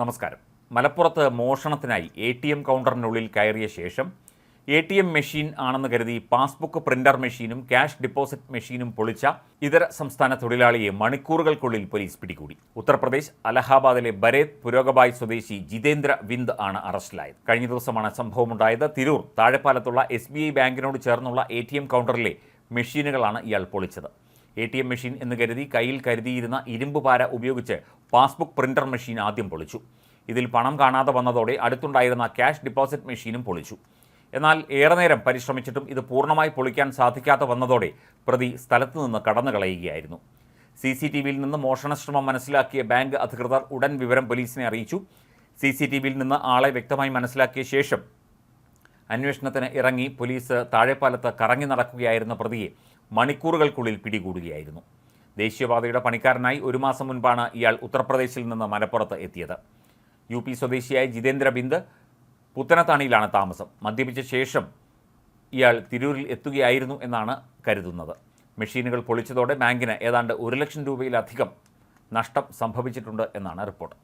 നമസ്കാരം. മലപ്പുറത്ത് മോഷണത്തിനായി എ ടി എം കൗണ്ടറിനുള്ളിൽ കയറിയ ശേഷം എ ടി എം മെഷീൻ ആണെന്ന് കരുതി പാസ്ബുക്ക് പ്രിന്റർ മെഷീനും ക്യാഷ് ഡിപ്പോസിറ്റ് മെഷീനും പൊളിച്ച ഇതര സംസ്ഥാന തൊഴിലാളിയെ മണിക്കൂറുകൾക്കുള്ളിൽ പോലീസ് പിടികൂടി. ഉത്തർപ്രദേശ് അലഹാബാദിലെ ബരേത് പുരോഗബായ് സ്വദേശി ജിതേന്ദ്ര വിന്ദ് ആണ് അറസ്റ്റിലായത്. കഴിഞ്ഞ ദിവസമാണ് സംഭവമുണ്ടായത്. തിരൂർ താഴെപ്പാലത്തുള്ള എസ് ബി ഐ ബാങ്കിനോട് ചേർന്നുള്ള എ ടി എം കൗണ്ടറിലെ മെഷീനുകളാണ് ഇയാൾ പൊളിച്ചത്. എ ടി എം മെഷീൻ എന്ന് കരുതി കയ്യിൽ കരുതിയിരുന്ന ഇരുമ്പ് പാര ഉപയോഗിച്ച് പാസ്ബുക്ക് പ്രിന്റർ മെഷീൻ ആദ്യം പൊളിച്ചു. ഇതിൽ പണം കാണാതെ വന്നതോടെ അടുത്തുണ്ടായിരുന്ന ക്യാഷ് ഡിപ്പോസിറ്റ് മെഷീനും പൊളിച്ചു. എന്നാൽ ഏറെ നേരം പരിശ്രമിച്ചിട്ടും ഇത് പൂർണമായി പൊളിക്കാൻ സാധിക്കാതെ വന്നതോടെ പ്രതി സ്ഥലത്തു നിന്ന് കടന്നു കളയുകയായിരുന്നു സി സി ടി വിയിൽ നിന്ന് മോഷണശ്രമം മനസ്സിലാക്കിയ ബാങ്ക് അധികൃതർ ഉടൻ വിവരം പോലീസിനെ അറിയിച്ചു. സി സി ടി വിയിൽ നിന്ന് ആളെ വ്യക്തമായി മനസ്സിലാക്കിയ ശേഷം അന്വേഷണത്തിന് ഇറങ്ങി പോലീസ് താഴെപ്പാലത്ത് കറങ്ങി നടക്കുകയായിരുന്ന പ്രതിയെ മണിക്കൂറുകൾക്കുള്ളിൽ പിടികൂടുകയായിരുന്നു. ദേശീയപാതയുടെ പണിക്കാരനായി ഒരു മാസം മുൻപാണ് ഇയാൾ ഉത്തർപ്രദേശിൽ നിന്ന് മലപ്പുറത്ത് എത്തിയത്. യു പി സ്വദേശിയായ ജിതേന്ദ്ര ബിന്ദ് പുത്തനത്താണിയിലാണ് താമസം. മദ്യപിച്ച ശേഷം ഇയാൾ തിരൂരിൽ എത്തുകയായിരുന്നു എന്നാണ് കരുതുന്നത്. മെഷീനുകൾ പൊളിച്ചതോടെ ബാങ്കിന് ഏതാണ്ട് ഒരു ലക്ഷം രൂപയിലധികം നഷ്ടം സംഭവിച്ചിട്ടുണ്ട് എന്നാണ് റിപ്പോർട്ട്.